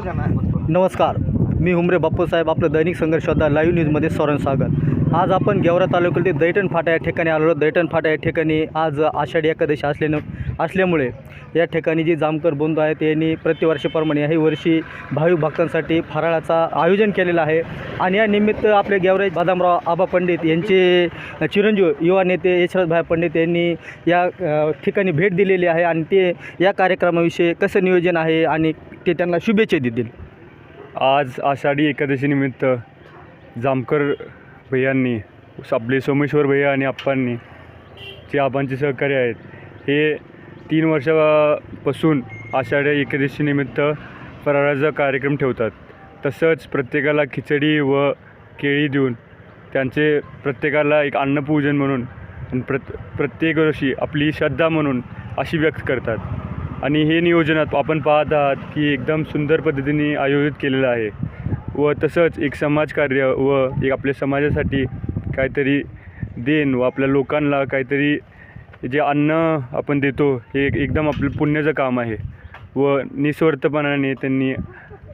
नमस्कार मी हुमरे बाप्पूसाहेब आपलं दैनिक संघर्षदा लाईव्ह न्यूजमध्ये स्वरण स्वागत. आज आपण गेवरा तालुक्यातील दैठण फाटा या ठिकाणी आलो दैठण फाटा या ठिकाणी आज आषाढी एकादशी असल्यानं असल्यामुळे या ठिकाणी जी जामकर बंधू आहेत यांनी प्रतिवर्षाप्रमाणे याही वर्षी भाविक भक्तांसाठी फराळाचा आयोजन केलेलं आहे. आणि या निमित्त आपले गेवराई बदामराव आबा पंडित यांचे चिरंजीव युवा नेते यशरथभाई पंडित यांनी या ठिकाणी भेट दिलेली आहे आणि ते या कार्यक्रमाविषयी कसं नियोजन आहे आणि ते त्यांना शुभेच्छा देतील. आज आषाढी एकादशीनिमित्त जामकर भैयांनी आपले सोमेश्वर भैया आणि आप्पांनी जे आबांचे सहकारी आहेत हे तीन वर्षापासून आषाढी एकादशीनिमित्त फराळाचा कार्यक्रम ठेवतात. तसंच प्रत्येकाला खिचडी व केळी देऊन त्यांचे प्रत्येकाला एक अन्नपूजन म्हणून आणि प्रत प्रत्येक वर्षी आपली श्रद्धा म्हणून अशी व्यक्त करतात. आणि हे नियोजनात आपण पाहत आहात की एकदम सुंदर पद्धतीने आयोजित केलेलं आहे. व तसंच एक समाजकार्य व एक आपल्या समाजासाठी काहीतरी देण व आपल्या लोकांना काहीतरी जे अन्न आपण देतो हे एक- एकदम आपलं पुण्याचं काम आहे. व निस्वार्थपणाने त्यांनी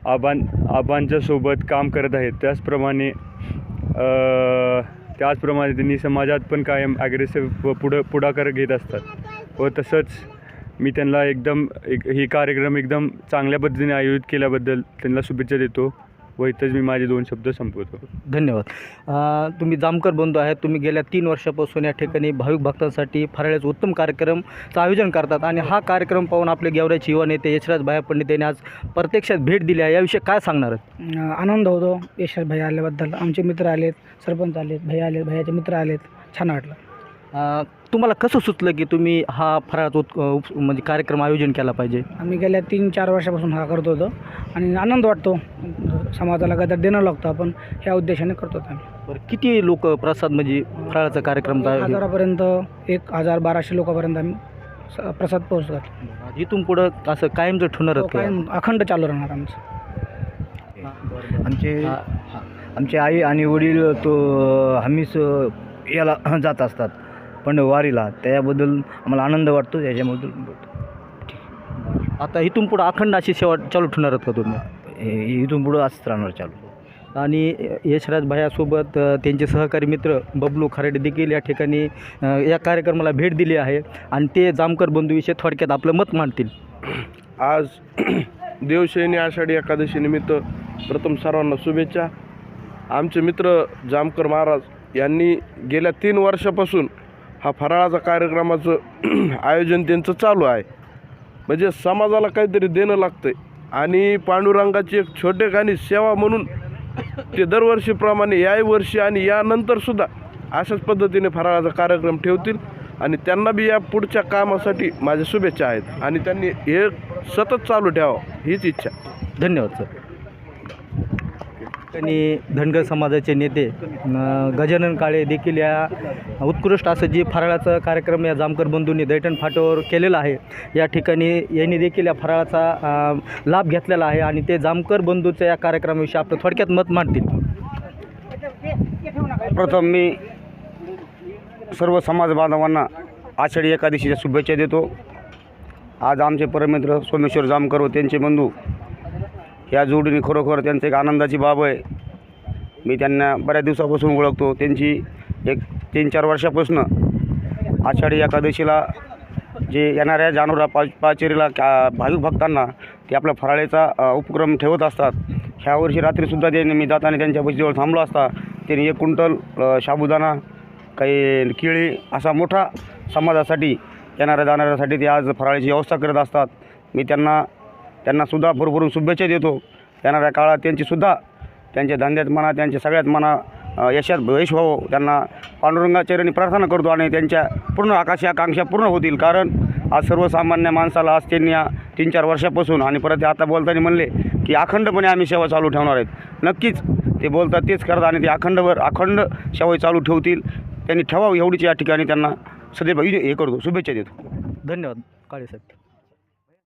आबां आबांच्या सोबत काम करत आहेत. त्याचप्रमाणे त्याचप्रमाणे त्यांनी समाजात पण कायम ॲग्रेसिव्ह व पुढं पुढाकार घेत असतात. व तसंच मी त्यांना एकदम एक ही कार्यक्रम एकदम चांगल्या पद्धतीने आयोजित केल्याबद्दल त्यांना शुभेच्छा देतो. व इथंच मी माझे दोन शब्द संपवतो. धन्यवाद. अ, तुम्ही जामकर बंधू आहेत. तुम्ही गेल्या तीन वर्षापासून या ठिकाणी भाविक भक्तांसाठी फराळाचं उत्तम कार्यक्रमचं आयोजन करतात आणि हा कार्यक्रम पाहून आपले गेवराचे युवा नेते यशराज भाया पंडित यांनी आज प्रत्यक्षात भेट दिली आहे. याविषयी काय सांगणार आहेत? अं, आनंद होतो. यशराज भाई आल्याबद्दल. आमचे मित्र आलेत सरपंच आलेत भैया आलेत भैयाचे मित्र आलेत. छान वाटलं. अ, तुम्हाला कसं सुचलं की तुम्ही हा फराळाचा उत उप- म्हणजे कार्यक्रम आयोजन केला पाहिजे? आम्ही गेल्या तीन चार वर्षापासून हा करत होतो आणि आनंद वाटतो. समाजाला काहीतरी देणं लागतं आपण ह्या उद्देशाने करतो आम्ही बरं किती लोक प्रसाद म्हणजे फराळाचा कार्यक्रम एक हजारापर्यंत एक हजार बाराशे लोकांपर्यंत आम्ही स- प्रसाद पोहोचतात इथून पुढं असं कायमचं ठेवणार तो कायम अखंड चालू राहणार आमचं. आमचे हा. आमचे आई आणि वडील तो हमीस याला जात असतात. पण वारीला त्याबद्दल आम्हाला आनंद वाटतो त्याच्याबद्दल बोलतो. आता इथून पुढं अखंड अशी सेवा चालू ठेवणार आहेत का तुम्ही? इथून पुढं असंच राहणार चालू. आणि यशराज भायासोबत त्यांचे सहकारी मित्र बबलू खराडे देखील या ठिकाणी या कार्यक्रमाला भेट दिली आहे. आणि ते जामकर बंधूविषयी थोडक्यात आपलं मत मांडतील. आज देवशयनी आषाढी एकादशी निमित्त प्रथम सर्वांना शुभेच्छा. आमचे मित्र जामकर महाराज यांनी गेल्या तीन वर्षापासून हा फराळाचा कार्यक्रमाचं आयोजन त्यांचं चालू आहे. म्हणजे समाजाला काहीतरी देणं लागतं आहे आणि पांडुरंगाची एक छोटेखानी सेवा म्हणून ते दरवर्षीप्रमाणे याही वर्षी आणि यानंतरसुद्धा अशाच पद्धतीने फराळाचा कार्यक्रम ठेवतील. आणि त्यांना बी या पुढच्या कामासाठी माझ्या शुभेच्छा आहेत. आणि त्यांनी हे सतत चालू ठेवावं हीच इच्छा. धन्यवाद सर. आणि धनगर समाजाचे नेते गजानन काळे देखील या उत्कृष्ट असं जे फराळाचा कार्यक्रम या जामकर बंधूंनी दैठण फाट्यावर केलेला आहे या ठिकाणी यांनी देखील या फराळाचा लाभ घेतलेला आहे आणि ते जामकर बंधूच्या या कार्यक्रमाविषयी आपलं थोडक्यात मत मांडतील. प्रथम मी सर्व समाज बांधवांना आषाढी एकादशीच्या शुभेच्छा देतो. आज आमचे परमित्र सोमेश्वर जामकर व त्यांचे बंधू ह्या जोडीने खरोखर त्यांचं एक आनंदाची बाब आहे. मी त्यांना बऱ्याच दिवसापासून ओळखतो. त्यांची एक तीन चार वर्षापासून आषाढी एकादशीला जे येणाऱ्या जानोरा पा पाचेरीला का भाविक भक्तांना ते आपला फराळेचा उपक्रम ठेवत असतात. ह्या वर्षी रात्रीसुद्धा ते मी जाताना त्यांच्या बसजवळ थांबलो असता. त्यांनी एक कुंटल साबुदाणा काही केळी असा मोठा समाजासाठी येणाऱ्या जाणाऱ्यासाठी ते आज फराळीची व्यवस्था करत असतात. मी त्यांना त्यांनासुद्धा भरभरून शुभेच्छा देतो. येणाऱ्या काळात त्यांचीसुद्धा त्यांच्या धंद्यात म्हणा त्यांच्या सगळ्यात म्हणा यशात यश व्हावं. त्यांना पांडुरंगाचरणी प्रार्थना करतो आणि त्यांच्या पूर्ण आकाशी आकांक्षा पूर्ण होतील. कारण आज सर्वसामान्य माणसाला आज त्यांनी या तीन चार वर्षापासून आणि परत ते आता बोलताना म्हणले की अखंडपणे आम्ही सेवा चालू ठेवणार आहेत. नक्कीच ते बोलतात तेच करतात आणि ते अखंडवर अखंड सेवा चालू ठेवतील. त्यांनी ठेवावं एवढीच या ठिकाणी त्यांना सदैव हे करतो शुभेच्छा देतो. धन्यवाद काळे साहेब.